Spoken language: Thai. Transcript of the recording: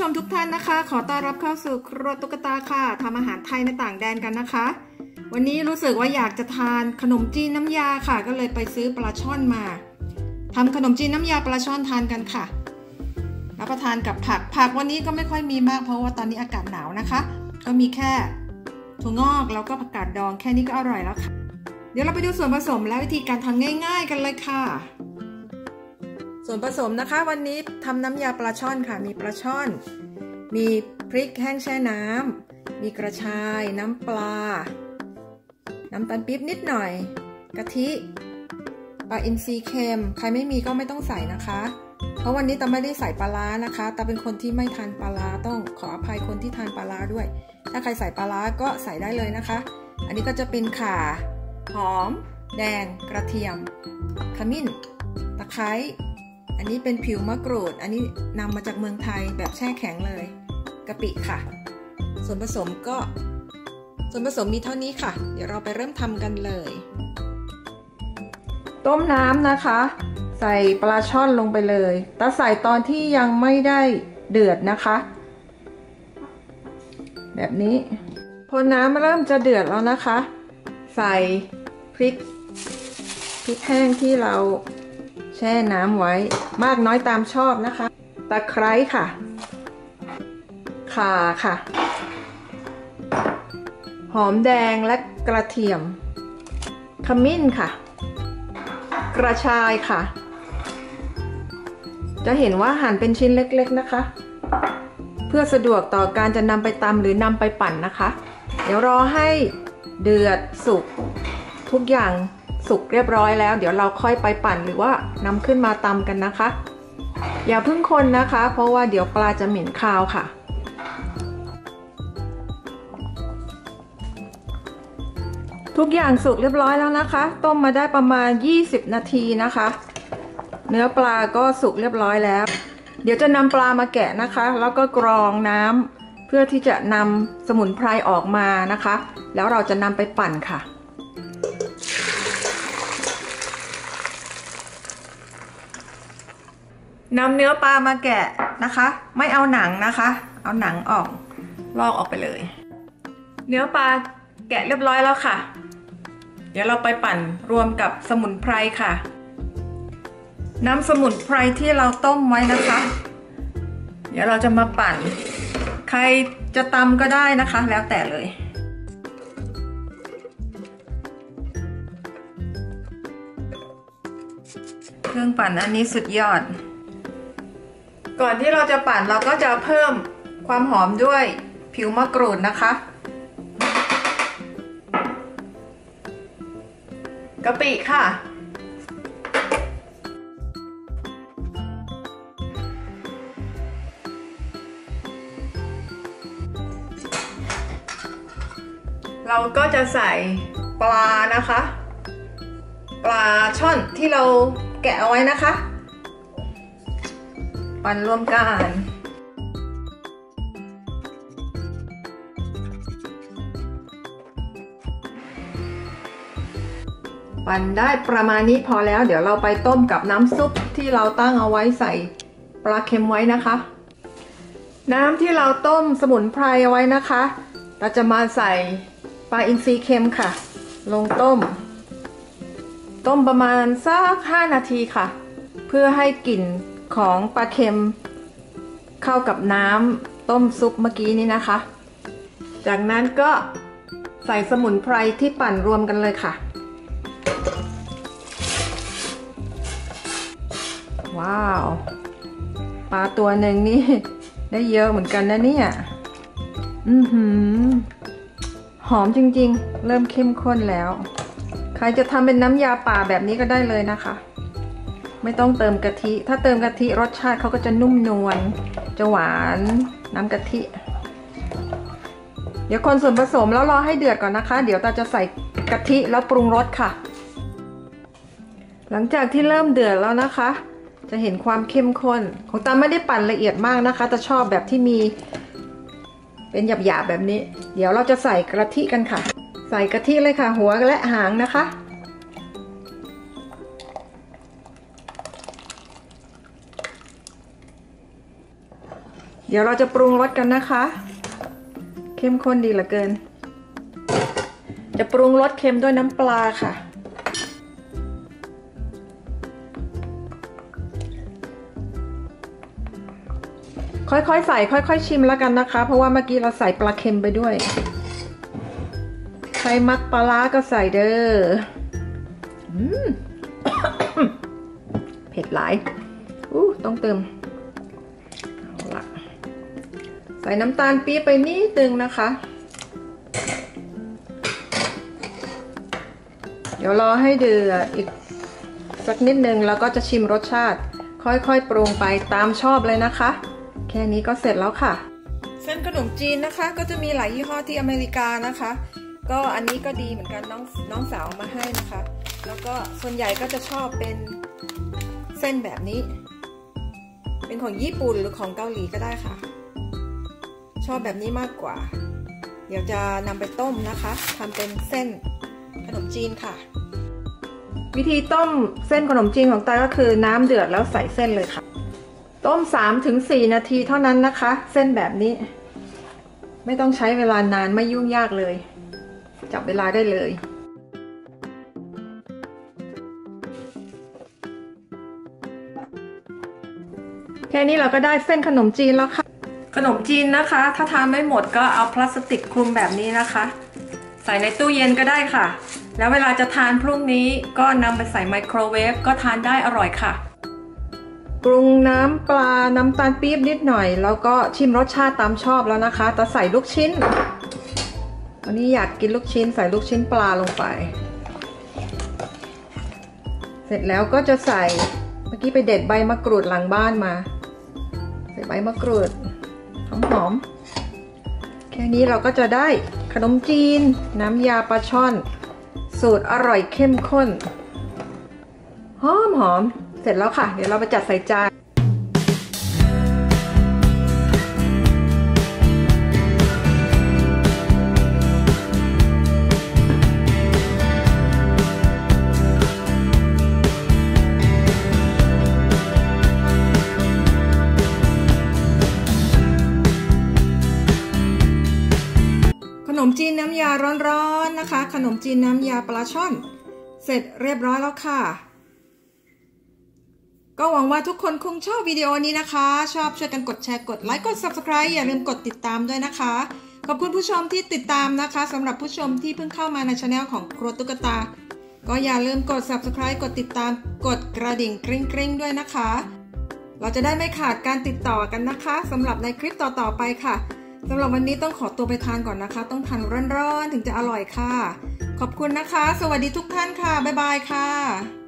ชมทุกท่านนะคะ ขอต้อนรับเข้าสู่ครัวตุ๊กตาค่ะทำอาหารไทยในต่างแดนกันนะคะ วันนี้รู้สึกว่าอยากจะทานขนมจีนน้ำยาค่ะ ก็เลยไปซื้อปลาช่อนมาทำขนมจีนน้ำยาปลาช่อนทานกันค่ะรับประทานกับผักผักวันนี้ก็ไม่ค่อยมีมากเพราะว่าตอนนี้อากาศหนาวนะคะ ก็มีแค่ถั่วงอกแล้วก็ผักกาดดองแค่นี้ก็อร่อยแล้วค่ะ เดี๋ยวเราไปดูส่วนผสมและวิธีการทำง่าย ๆ กันเลยค่ะ ส่วนผสมนะคะวันนี้ทำน้ำยาปลาช่อนค่ะ มีปลาช่อน มีพริกแห้งแช่น้ำมีกระชายน้ำปลา น้ำตาลปี๊บนิดหน่อย กะทิปลาอินทรีเค็มใครไม่มีก็ไม่ต้องใส่นะคะ เพราะวันนี้ตาไม่ได้ใส่ปลาร้านะคะตาเป็นคนที่ไม่ทานปลาร้าต้องขออภัยคนที่ทานปลาร้าด้วย ถ้าใครใส่ปลาร้าก็ใส่ได้เลยนะคะ อันนี้ก็จะเป็นข่าหอม แดง กระเทียม ขมิ้น ตะไคร้ อันนี้เป็นผิวมะกรูด อันนี้นำมาจากเมืองไทยแบบแช่แข็งเลยกะปิค่ะ ส่วนผสมก็ ส่วนผสมมีเท่านี้ค่ะ เดี๋ยวเราไปเริ่มทำกันเลย ต้มน้ำนะคะ ใส่ปลาช่อนลงไปเลยแต่ใส่ตอนที่ยังไม่ได้เดือดนะคะ แบบนี้ พอน้ำเริ่มจะเดือดแล้วนะคะ ใส่พริกพริกแห้งที่เรา แช่น้ำไว้มากน้อยตามชอบนะคะ ตะไคร้ค่ะ ข่าค่ะ หอมแดงและกระเทียม ขมิ้นค่ะ กระชายค่ะ จะเห็นว่าหั่นเป็นชิ้นเล็กๆนะคะ เพื่อสะดวกต่อการจะนำไปตำหรือนำไปปั่นนะคะ เดี๋ยวรอให้เดือดสุกทุกอย่าง สุกเรียบร้อยแล้ว เดี๋ยวเราค่อยไปปั่นหรือว่านำขึ้นมาตำกันนะคะ อย่าเพิ่งคนนะคะ เพราะว่าเดี๋ยวปลาจะเหม็นคาวค่ะ ทุกอย่างสุกเรียบร้อยแล้วนะคะ ต้มมาได้ประมาณ 20 นาทีนะคะ เนื้อปลาก็สุกเรียบร้อยแล้ว เดี๋ยวจะนำปลามาแกะนะคะ แล้วก็กรองน้ำเพื่อที่จะนำสมุนไพรออกมานะคะ แล้วเราจะนำไปปั่นค่ะ นำเนื้อปลามาแกะนะคะ ไม่เอาหนังนะคะ เอาหนังออกลอกออกไปเลย เนื้อปลาแกะเรียบร้อยแล้วค่ะ เดี๋ยวเราไปปั่นรวมกับสมุนไพรค่ะ น้ำสมุนไพรที่เราต้มไว้นะคะ เดี๋ยวเราจะมาปั่น ใครจะตำก็ได้นะคะ แล้วแต่เลยเครื่องปั่นอันนี้สุดยอด ก่อนที่เราจะปั่นเราก็จะเพิ่มความหอมด้วยผิวมะกรูดนะคะ กะปิค่ะ เราก็จะใส่ปลานะคะ ปลาช่อนที่เราแกะเอาไว้นะคะ ปั่นรวมกันปั่นได้ประมาณนี้พอแล้ว เดี๋ยวเราไปต้มกับน้ำซุปที่เราตั้งเอาไว้ใส่ปลาเค็มไว้นะคะ น้ำที่เราต้มสมุนไพรเอาไว้นะคะ เราจะมาใส่ปลาอินทรีเค็มค่ะ ลงต้ม ต้มประมาณสัก 5 นาทีค่ะ เพื่อให้กลิ่น ของปลาเค็มเข้ากับน้ำต้มซุปเมื่อกี้นี้นะคะ จากนั้นก็ใส่สมุนไพรที่ปั่นรวมกันเลยค่ะ ว้าวปลาตัวหนึ่งนี่ ได้เยอะเหมือนกันนะเนี่ย อือหือ หอมจริงๆ เริ่มเข้มข้นแล้ว ใครจะทำเป็นน้ำยาป่าแบบนี้ก็ได้เลยนะคะ ไม่ต้องเติมกะทิ ถ้าเติมกะทิรสชาติเขาก็จะนุ่มนวล จะหวานน้ำกะทิ เดี๋ยวคนส่วนผสมแล้วรอให้เดือดก่อนนะคะ เดี๋ยวตาจะใส่กะทิแล้วปรุงรสค่ะ หลังจากที่เริ่มเดือดแล้วนะคะ จะเห็นความเข้มข้น ของตาไม่ได้ปั่นละเอียดมากนะคะแต่ชอบแบบที่มี เป็นหยาบๆแบบนี้ เดี๋ยวเราจะใส่กะทิกันค่ะ ใส่กะทิเลยค่ะ หัวและหางนะคะ เดี๋ยวเราจะปรุงรสกันนะคะ เข้มข้นดีเหลือเกิน จะปรุงรสเค็มด้วยน้ำปลาค่ะ ค่อยๆใส่ค่อยๆชิมแล้วกันนะคะ เพราะว่าเมื่อกี้เราใส่ปลาเค็มไปด้วย ใครมักปลาล้าก็ใส่เด้อเผ็ดหลาย อู้ต้องเติม ใส่น้ำตาลปี๊บไปนิดนึงนะคะ เดี๋ยวรอให้เดือดอีกสักนิดนึงแล้วก็จะชิมรสชาติ ค่อยๆปรุงไปตามชอบเลยนะคะ แค่นี้ก็เสร็จแล้วค่ะ เส้นขนมจีนนะคะ ก็จะมีหลายยี่ห้อที่อเมริกานะคะ ก็อันนี้ก็ดีเหมือนกันน้องน้องสาวมาให้นะคะ แล้วก็ส่วนใหญ่ก็จะชอบเป็นเส้นแบบนี้ เป็นของญี่ปุ่นหรือของเกาหลีก็ได้ค่ะ อบแบบนี้มากกว่า เดี๋ยวจะนำไปต้มนะคะทำเป็นเส้นขนมจีนค่ะ วิธีต้มเส้นขนมจีนของตาก็คือน้ำเดือดแล้วใส่เส้นเลยค่ะ ต้ม 3-4 นาทีเท่านั้นนะคะ เส้นแบบนี้ ไม่ต้องใช้เวลานานไม่ยุ่งยากเลย จับเวลาได้เลยแค่นี้เราก็ได้เส้นขนมจีนแล้วค่ะ ขนมจีนนะคะ ถ้าทานไม่หมดก็เอาพลาสติกคลุมแบบนี้นะคะ ใส่ในตู้เย็นก็ได้ค่ะ แล้วเวลาจะทานพรุ่งนี้ก็นำไปใส่ไมโครเวฟก็ทานได้อร่อยค่ะปรุงน้ำปลาน้ำตาลปี๊บนิดหน่อย แล้วก็ชิมรสชาติตามชอบแล้วนะคะแต่ใส่ลูกชิ้นวันนี้อยากกินลูกชิ้นใส่ลูกชิ้นปลาลงไป เสร็จแล้วก็จะใส่เมื่อกี้ไปเด็ดใบมะกรูดหลังบ้านมา ใส่ใบมะกรูด หอมหอมแค่นี้เราก็จะได้ขนมจีน น้ำยาปลาช่อน สูตรอร่อยเข้มข้น หอมหอม เสร็จแล้วค่ะ เดี๋ยวเราไปจัดใส่จาน นมจีนน้ำยาร้อนๆนะคะ ขนมจีนน้ำยาปลาช่อน เสร็จเรียบร้อยแล้วค่ะ ก็หวังว่าทุกคนคงชอบวิดีโอนี้นะคะ ชอบช่วยกันกดแชร์กดไลค์กด Subscribe อย่าลืมกดติดตามด้วยนะคะ ขอบคุณผู้ชมที่ติดตามนะคะสำหรับผู้ชมที่เพิ่งเข้ามาในช anel ของครัวตุ๊กตา ก็อย่าลืมกด Subscribe กดติดตามกดกระดิ่งกริ๊งกริ๊งด้วยนะคะ เราจะได้ไม่ขาดการติดต่อกันนะคะสำหรับในคลิปต่อๆไปค่ะ สำหรับวันนี้ต้องขอตัวไปทานก่อนนะคะ ต้องทานร้อนๆถึงจะอร่อยค่ะ ขอบคุณนะคะ สวัสดีทุกท่านค่ะ บ๊ายบายค่ะ